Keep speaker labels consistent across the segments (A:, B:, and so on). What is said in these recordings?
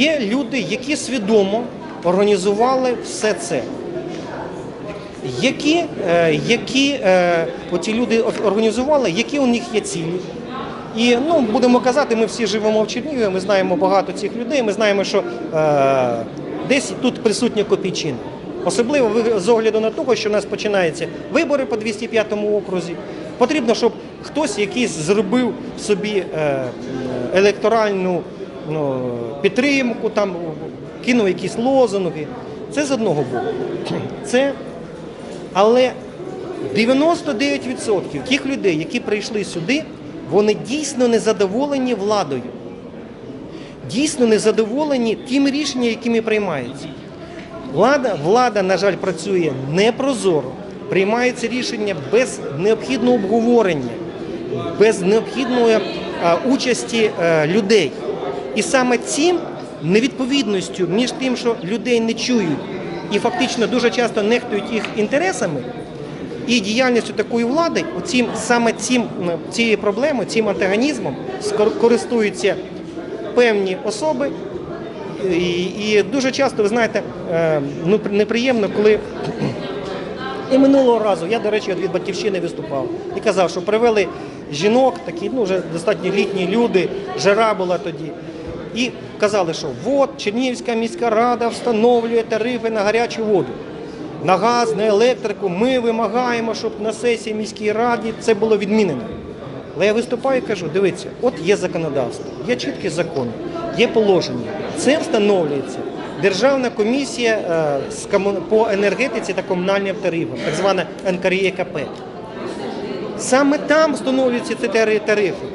A: Є люди, які свідомо організували все це. Які, е, які е, оці люди організували, які у них є цілі. І ну, будемо казати, ми всі живемо в Чернігові, ми знаємо багато цих людей, ми знаємо, що е, десь тут присутня копійчина. Особливо з огляду на того, що в нас починаються вибори по 205 окрузі. Потрібно, щоб хтось якийсь зробив собі е, електоральну ну, підтримку, там, кинув якісь лозунги. Це з одного боку. Це але 99% тих людей, які прийшли сюди, вони дійсно не задоволені владою. Дійсно не задоволені тими рішеннями, якими приймаються. Влада, влада, на жаль, працює непрозоро, приймаються рішення без необхідного обговорення, без необхідної а, участі е, людей. І саме цим невідповідністю між тим, що людей не чують і фактично дуже часто нехтують їх інтересами, і діяльністю такої влади, оцім, саме цим, цією проблемою, цим антагонізмом користуються певні особи. І, і дуже часто, ви знаєте, е, ну, неприємно, коли і минулого разу я, до речі, від батьківщини виступав і казав, що привели жінок, такі ну вже достатньо літні люди, жара була тоді. І казали, що от Чернігівська міська рада встановлює тарифи на гарячу воду, на газ, на електрику. Ми вимагаємо, щоб на сесії міській раді це було відмінено. Але я виступаю і кажу: дивіться, от є законодавство, є чіткі закони, є положення. Це встановлюється. Державна комісія е, по енергетиці та комунальним тарифам, так звана НКРЄКП. Саме там встановлюються ці тарифи.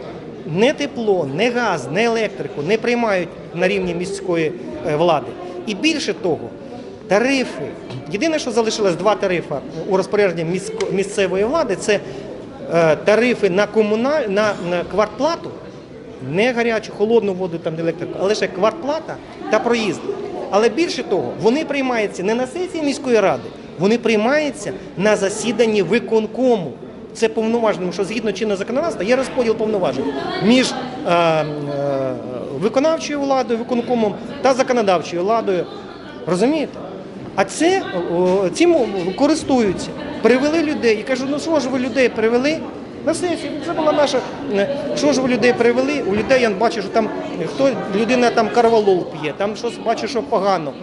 A: Не тепло, не газ, не електрику не приймають на рівні міської е, влади. І більше того, тарифи. Єдине, що залишилось два тарифи у розпорядженні місцевої влади, це е, тарифи на комуналь на, квартплату, не гарячу, холодну воду, там електрику, а лише квартплата та проїзд. Але більше того, вони приймаються не на сесії міської ради, вони приймаються на засіданні виконкому. Це повноважним, що згідно чинного законодавства є розподіл повноважень між е, е, виконавчою владою, виконкомом та законодавчою владою. Розумієте? А це цим користуються. Привели людей і кажуть, ну що ж ви людей привели? На сесію це була наша. е, Що ж ви людей привели? У людей я бачу, що там хто людина там карвалол п'є, там щось бачу, що погано.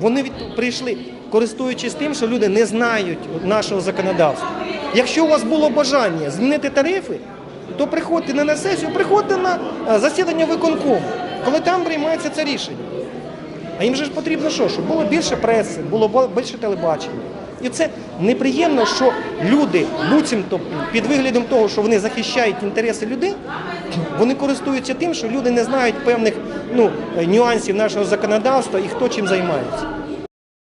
A: Вони від, прийшли, користуючись тим, що люди не знають нашого законодавства. Якщо у вас було бажання змінити тарифи, то приходьте не на сесію, приходьте на е, засідання виконкому, коли там приймається це рішення. А їм же ж потрібно що? Щоб було більше преси, було більше телебачення. І це неприємно, що люди, буцімто під виглядом того, що вони захищають інтереси людей, вони користуються тим, що люди не знають певних ну, нюансів нашого законодавства і хто чим займається.